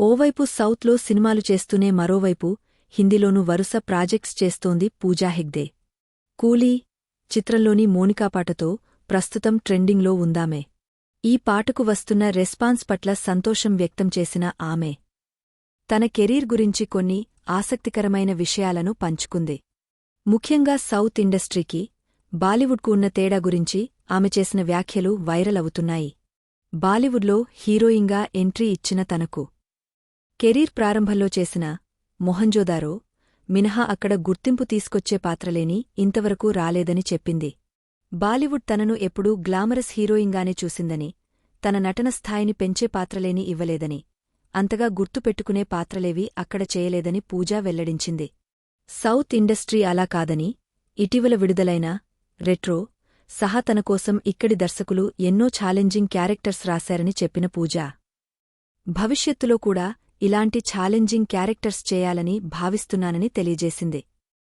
ఓవైపు సౌత్లో సినిమాలు చేస్తూనే మరోవైపు హిందీలోనూ వరుస ప్రాజెక్ట్స్ చేస్తోంది పూజా హెగ్దే కూలీ చిత్రంలోని మోనికా పాటతో ప్రస్తుతం ట్రెండింగ్లో ఉందామే. ఈ పాటకు వస్తున్న రెస్పాన్స్ పట్ల సంతోషం వ్యక్తం చేసిన ఆమె తన కెరీర్ గురించి కొన్ని ఆసక్తికరమైన విషయాలను పంచుకుంది. ముఖ్యంగా సౌత్ ఇండస్ట్రీకి బాలీవుడ్కు ఉన్న తేడా గురించి ఆమె చేసిన వ్యాఖ్యలు వైరల్ అవుతున్నాయి. బాలీవుడ్లో హీరోయిన్గా ఎంట్రీ ఇచ్చిన తనకు కెరీర్ ప్రారంభంలో చేసిన మొహంజోదారో మినహా అక్కడ గుర్తింపు తీసుకొచ్చే పాత్రలేని ఇంతవరకు రాలేదని చెప్పింది. బాలీవుడ్ తనను ఎప్పుడూ గ్లామరస్ హీరోయిన్గానే చూసిందని తన నటన స్థాయిని పెంచే పాత్రలేని ఇవ్వలేదని అంతగా గుర్తుపెట్టుకునే పాత్రలేవీ అక్కడ చేయలేదని పూజా వెల్లడించింది. సౌత్ ఇండస్ట్రీ అలా కాదని ఇటీవల విడుదలైన రెట్రో సహా తనకోసం ఇక్కడి దర్శకులు ఎన్నో ఛాలెంజింగ్ క్యారెక్టర్స్ రాశారని చెప్పిన పూజా. భవిష్యత్తులో కూడా ఇలాంటి ఛాలెంజింగ్ క్యారెక్టర్స్ చేయాలని భావిస్తున్నానని తెలియజేసింది.